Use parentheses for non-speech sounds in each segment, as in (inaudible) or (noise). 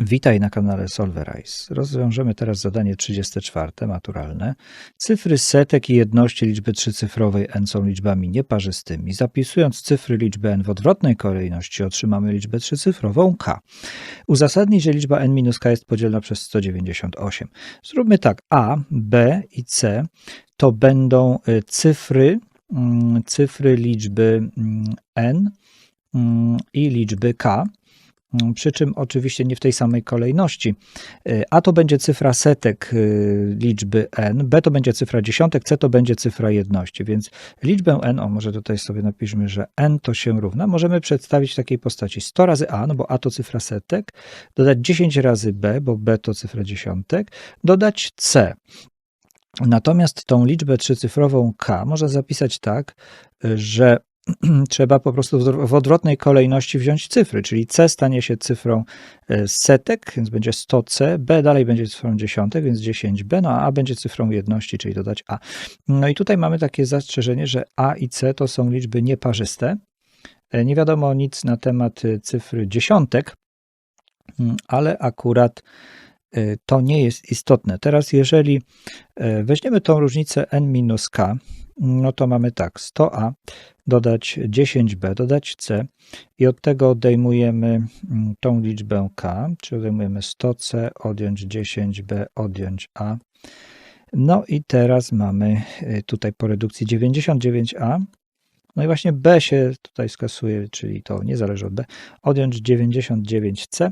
Witaj na kanale Solverize. Rozwiążemy teraz zadanie 34, maturalne. Cyfry setek i jedności liczby trzycyfrowej n są liczbami nieparzystymi. Zapisując cyfry liczby n w odwrotnej kolejności otrzymamy liczbę trzycyfrową k. Uzasadnij, że liczba n minus k jest podzielna przez 198. Zróbmy tak. A, b i c to będą y, cyfry, mm, cyfry liczby mm, n mm, i liczby k. Mm, Przy czym oczywiście nie w tej samej kolejności. Y, A to będzie cyfra setek y, liczby n, b to będzie cyfra dziesiątek, c to będzie cyfra jedności. Więc liczbę n, o może tutaj sobie napiszmy, że n to się równa, możemy przedstawić w takiej postaci 100 razy a, no bo a to cyfra setek, dodać 10 razy b, bo b to cyfra dziesiątek, dodać c. Natomiast tą liczbę trzycyfrową k można zapisać tak, y, że (clears throat) trzeba po prostu w- odwrotnej kolejności wziąć cyfry, czyli c stanie się cyfrą e, setek, więc będzie 100c, b dalej będzie cyfrą dziesiątek, więc 10b, no a a będzie cyfrą jedności, czyli dodać a. No i tutaj mamy takie zastrzeżenie, że a i c to są liczby nieparzyste. E, Nie wiadomo nic na temat e, cyfry dziesiątek, mm, ale akurat to nie jest istotne. Teraz jeżeli e, weźmiemy tą różnicę n minus k, no to mamy tak, 100a dodać 10b, dodać c i od tego odejmujemy mm, tą liczbę k, czyli odejmujemy 100c, odjąć 10b, odjąć a. No i teraz mamy y, tutaj po redukcji 99a. No i właśnie b się tutaj skasuje, czyli to nie zależy od b. Odjąć 99c.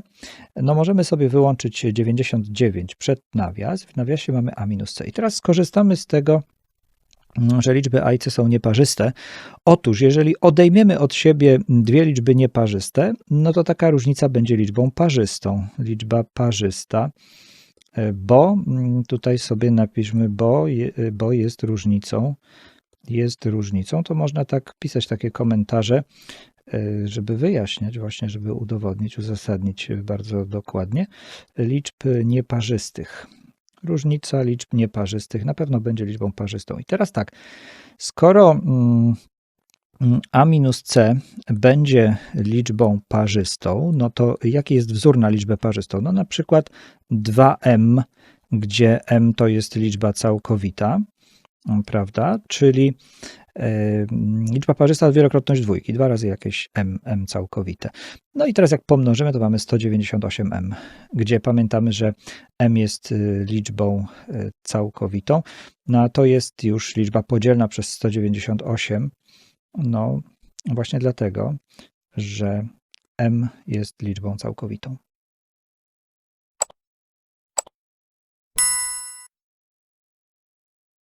No możemy sobie wyłączyć 99 przed nawias. W nawiasie mamy a minus c. I teraz skorzystamy z tego, mm, że liczby a i c są nieparzyste. Otóż, jeżeli odejmiemy od siebie dwie liczby nieparzyste, no to taka różnica będzie liczbą parzystą. Liczba parzysta, e, bo mm, tutaj sobie napiszmy, bo, bo jest różnicą. Jest różnicą, to można tak pisać takie komentarze, e, żeby wyjaśniać, właśnie, żeby udowodnić, uzasadnić bardzo dokładnie liczb nieparzystych. Różnica liczb nieparzystych na pewno będzie liczbą parzystą. I teraz tak, skoro mm, mm, a minus c będzie liczbą parzystą, no to jaki jest wzór na liczbę parzystą? No na przykład 2m, gdzie m to jest liczba całkowita, prawda? Czyli e, liczba parzysta wielokrotność dwójki, dwa razy jakieś m, m całkowite. No i teraz jak pomnożymy, to mamy 198m, gdzie pamiętamy, że m jest y, liczbą y, całkowitą, no a to jest już liczba podzielna przez 198, no właśnie dlatego, że m jest liczbą całkowitą.